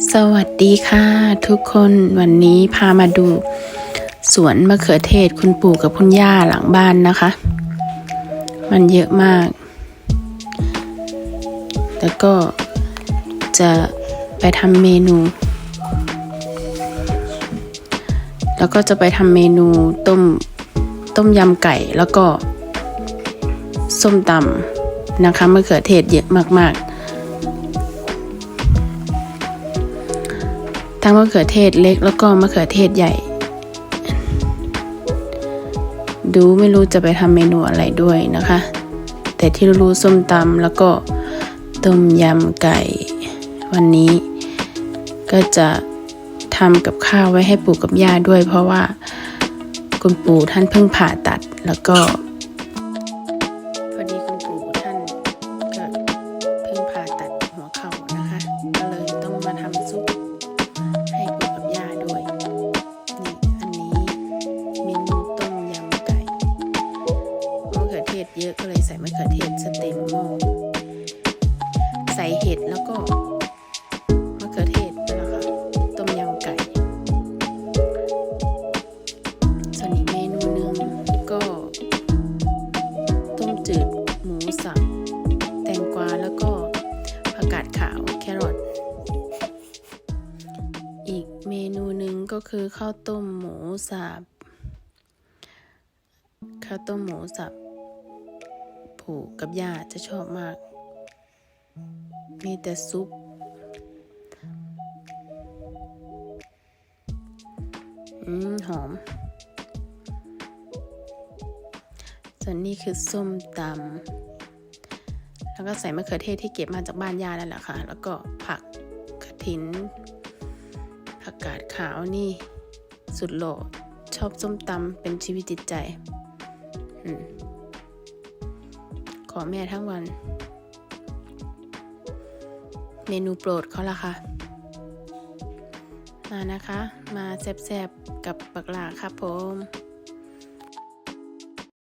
สวัสดีค่ะทุกคนวันนี้พามาดู สวนมะเขือเทศคุณปู่กับคุณย่าหลังบ้านนะคะ มันเยอะมาก แล้วก็จะไปทำเมนู แล้วก็จะไปทำเมนูต้มต้มยำไก่แล้วก็ ส้มตำนะคะมะเขือเทศเยอะมากๆ ทั้งมะเขือเทศเล็กแล้วก็มะเขือเทศใหญ่ ดูไม่รู้จะไปทำเมนูอะไรด้วยนะคะ แต่ที่รู้ส้มตำแล้วก็ต้มยำไก่ วันนี้ก็จะทำกับข้าวไว้ให้ปู่กับย่าด้วย เพราะว่าคุณปู่ท่านเพิ่งผ่าตัดแล้วก็ อเทศเยอะก็เลยใส่มะเขือเทศสเต็มหม้อใส่เห็ดแล้วก็มะเขือเทศไปแล้วค่ะต้มยำไก่ ส่วนอีกเมนูหนึ่งก็ ต้มจืดหมูสับแตงกวาแล้วก็ผักกาดขาวแครอทอีกเมนูหนึ่งก็คือข้าวต้มหมูสับข้าวต้มหมูสับ ผูกกับย่าจะชอบมาก มีแต่ซุป อืม หอม ส่วนนี้คือส้มตำ แล้วก็ใส่มะเขือเทศที่เก็บมาจากบ้านย่าแล้วแหละค่ะ แล้วก็ผักกระถิน ผักกาดขาวนี่ สุดโหล่ชอบส้มตำเป็นชีวิตจิตใจอม ขอแม่ทั้งวัน เมนูโปรดเขาละค่ะ มานะคะ มาแซ่บๆกับปักหลาครับผม